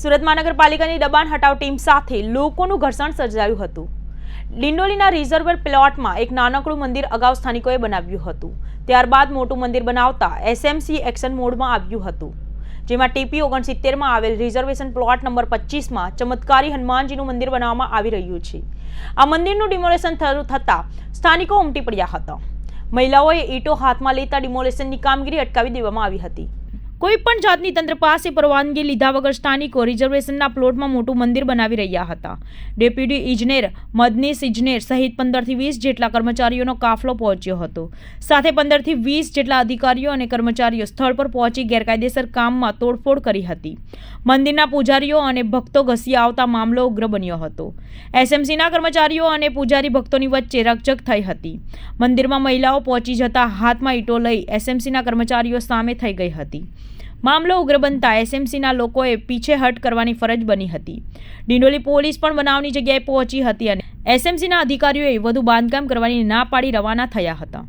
સુરત મહાનગરપાલિકાની દબાણ હટાવ ટીમ સાથે લોકોનું ઘર્ષણ સર્જાયું હતું. ડિંડોલીના રિઝર્વર પ્લોટમાં એક નાનકડું મંદિર અગાઉ સ્થાનિકોએ બનાવ્યું હતું. ત્યારબાદ મોટું મંદિર બનાવતા એસએમસી એક્શન મોડમાં આવ્યું હતું. જેમાં ટીપી ઓગણસિત્તેરમાં આવેલ રિઝર્વેશન પ્લોટ નંબર પચીસમાં ચમત્કારી હનુમાનજીનું મંદિર બનાવવામાં આવી રહ્યું છે. આ મંદિરનું ડિમોલેશન થતાં સ્થાનિકો ઉમટી પડ્યા હતા. મહિલાઓએ ઈંટો હાથમાં લેતા ડિમોલેશનની કામગીરી અટકાવી દેવામાં આવી હતી. કોઈ પણ જાતની તંત્ર પાસે પરવાનગી લીધા વગર સ્થાનિકો રિઝર્વેશનના પ્લોટમાં મોટું મંદિર બનાવી રહ્યા હતા. ડેપ્યુટી ઇજનેર મદનીશ ઇજનેર સહિત પંદરથી વીસ જેટલા કર્મચારીઓનો કાફલો પહોંચ્યો હતો. સાથે પંદરથી વીસ જેટલા અધિકારીઓ અને કર્મચારીઓ સ્થળ પર પહોંચી ગેરકાયદેસર કામમાં તોડફોડ કરી હતી. મંદિરના પૂજારીઓ અને ભક્તો ઘસી આવતા મામલો ઉગ્ર બન્યો હતો. એસએમસીના કર્મચારીઓ અને પૂજારી ભક્તોની વચ્ચે રકઝક થઈ હતી. મંદિરમાં મહિલાઓ પહોંચી જતા હાથમાં ઈંટો લઈ એસએમસીના કર્મચારીઓ સામે થઈ ગઈ હતી. મામલો ઉગ્ર બનતા એસએમસીના લોકોએ પીછેહટ કરવાની ફરજ બની હતી. ડિંડોલી પોલીસ પણ બનાવની જગ્યાએ પહોંચી હતી અને એસએમસીના અધિકારીઓએ વધુ બાંધકામ કરવાની ના પાડી રવાના થયા હતા.